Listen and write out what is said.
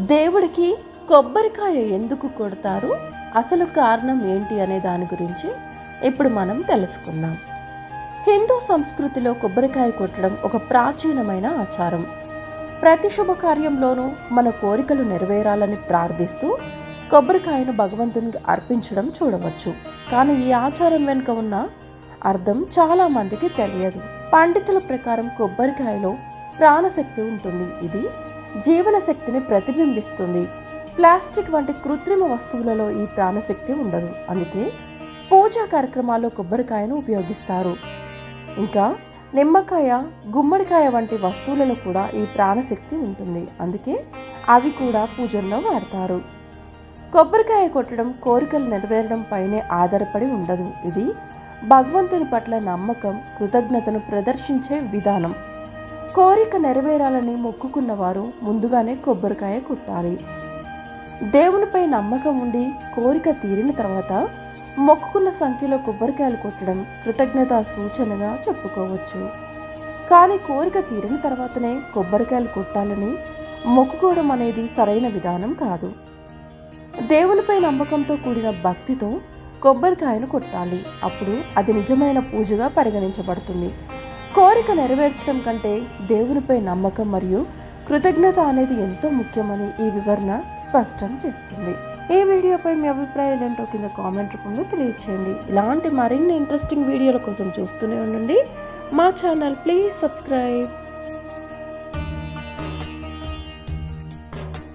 దేవుడికి కొబ్బరికాయ ఎందుకు కొడతారు? అసలు కారణం ఏంటి అనే దాని గురించి ఇప్పుడు మనం తెలుసుకుందాం. హిందూ సంస్కృతిలో కొబ్బరికాయ కొట్టడం ఒక ప్రాచీనమైన ఆచారం. ప్రతి శుభకార్యంలోనూ మన కోరికలు నెరవేరాలని ప్రార్థిస్తూ కొబ్బరికాయను భగవంతునికి అర్పించడం చూడవచ్చు. కానీ ఈ ఆచారం వెనుక ఉన్న అర్థం చాలా మందికి తెలియదు. పండితుల ప్రకారం కొబ్బరికాయలో ప్రాణశక్తి ఉంటుంది. ఇది జీవన శక్తిని ప్రతిబింబిస్తుంది. ప్లాస్టిక్ వంటి కృత్రిమ వస్తువులలో ఈ ప్రాణశక్తి ఉండదు. అందుకే పూజా కార్యక్రమాల్లో కొబ్బరికాయను ఉపయోగిస్తారు. ఇంకా నిమ్మకాయ గుమ్మడికాయ వంటి వస్తువులలో కూడా ఈ ప్రాణశక్తి ఉంటుంది. అందుకే అవి కూడా పూజల్లో వాడతారు. కొబ్బరికాయ కొట్టడం కోరికలు నెరవేరడం పైనే ఆధారపడి ఉండదు. ఇది భగవంతుని పట్ల నమ్మకం కృతజ్ఞతను ప్రదర్శించే విధానం. కోరిక నెరవేరాలని మొక్కుకున్న వారు ముందుగానే కొబ్బరికాయ కొట్టాలి. దేవునిపై నమ్మకం ఉండి కోరిక తీరిన తర్వాత మొక్కుకున్న సంఖ్యలో కొబ్బరికాయలు కొట్టడం కృతజ్ఞత సూచనగా చెప్పుకోవచ్చు. కానీ కోరిక తీరిన తర్వాతనే కొబ్బరికాయలు కొట్టాలని మొక్కుకోవడం అనేది సరైన విధానం కాదు. దేవునిపై నమ్మకంతో కూడిన భక్తితో కొబ్బరికాయను కొట్టాలి. అప్పుడు అది నిజమైన పూజగా పరిగణించబడుతుంది. కోరిక నెరవేర్చడం కంటే దేవునిపై నమ్మకం మరియు కృతజ్ఞత అనేది ఎంతో ముఖ్యమని ఈ వివరణ స్పష్టం చేస్తుంది. ఈ వీడియోపై మీ అభిప్రాయాలు ఏంటో కింద కామెంట్ రూపంలో తెలియచేయండి. ఇలాంటి మరిన్ని ఇంట్రెస్టింగ్ వీడియోల కోసం చూస్తూనే ఉండండి. మా ఛానల్ ప్లీజ్ సబ్స్క్రైబ్.